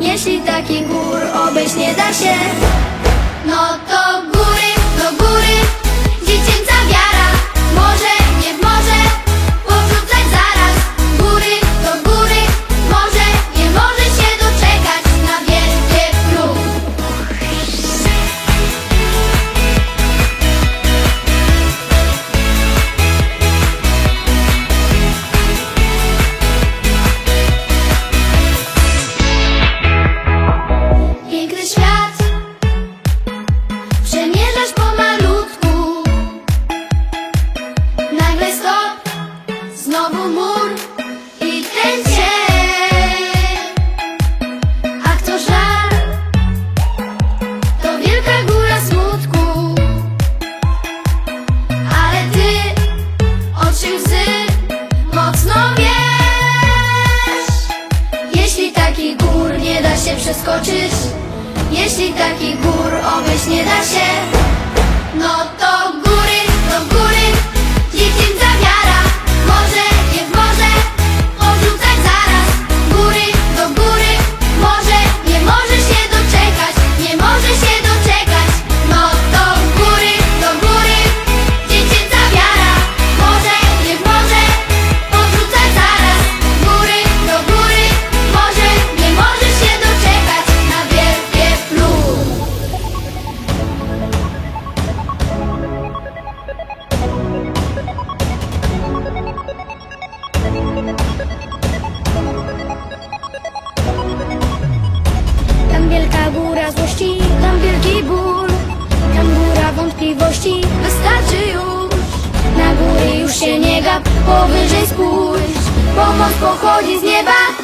Jeśli taki gór obejść nie da się No to Mocno wiesz. Jeśli taki gór nie da się przeskoczyć Jeśli taki gór obejść nie da się się nie gap, powyżej spójrz Pomoc pochodzi z nieba